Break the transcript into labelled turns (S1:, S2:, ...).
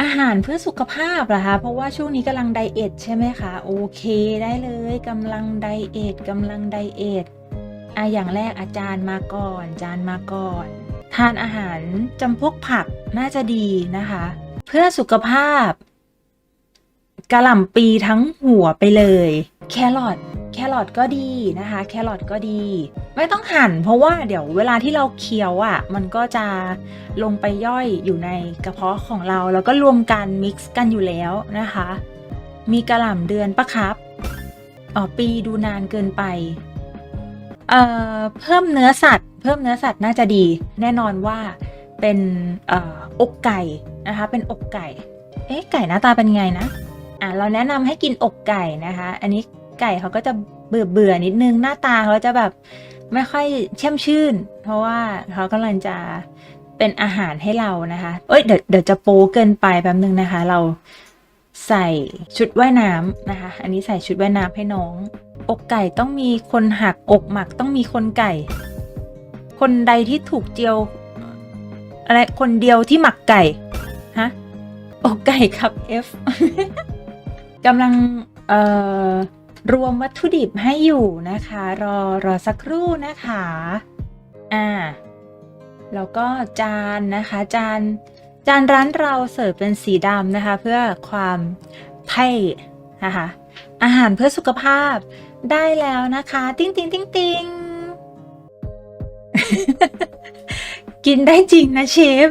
S1: อาหารเพื่อสุขภาพเหรอคะเพราะว่าช่วงนี้กำลังไดเอทใช่ไหมคะโอเคได้เลยกำลังไดเอทกำลังไดเอทอะอย่างแรกอาจารย์มาก่อน จานมาก่อน ทานอาหารจำพวกผักน่าจะดีนะคะ เพื่อสุขภาพกระหล่ำปีทั้งหัวไปเลย แครอท แครอทก็ดีนะคะ แครอทก็ดี ไม่ต้องหั่น เพราะว่าเดี๋ยวเวลาที่เราเคี้ยวอะ มันก็จะลงไปย่อยอยู่ในกระเพาะของเรา แล้วก็รวมกันมิกซ์กันอยู่แล้วนะคะ มีกระหล่ำเดือนปะครับอ๋อปีดูนานเกินไปเอ่อเพิ่มเนื้อสัตว์ เพิ่มเนื้อสัตว์น่าจะดี แน่นอนว่าเป็นเอ่ออกไก่นะคะ เป็นอกไก่ เอ๊ะไก่หน้าตาเป็นไงนะอะเราแนะนำให้กินอกไก่นะคะ อันนี้ ไก่เขาก็จะเบื่อเบื่อๆนิดนึงหน้าตาเขาจะแบบไม่ค่อยแช่อมชื่น เพราะว่าเขากำลังจะเป็นอาหารให้เรานะคะ เอ้ยเดี๋ยวเดี๋ยวจะโป๊เกินไปแป๊บนึงนะคะ เราใส่ชุดว่ายน้ำนะคะ อันนี้ใส่ชุดว่ายน้ำให้น้อง อกไก่ต้องมีคนหักอกหมักต้องมีคนไก่ คนใดที่ถูกเจียวอะไรคนเดียวที่หมักไก่ฮะอกไก่ครับ F กำลังเอ่อ รวมวัตถุดิบให้อยู่นะคะ รอรอสักครู่นะคะอ่าแล้วก็จานนะคะ จานจานร้านเราเสิร์ฟเป็นสีดำนะคะ เพื่อความเท่นะคะอาหารเพื่อสุขภาพได้แล้วนะคะ ติ้งติ้งติ้งติ้งกินได้จริงนะเชฟ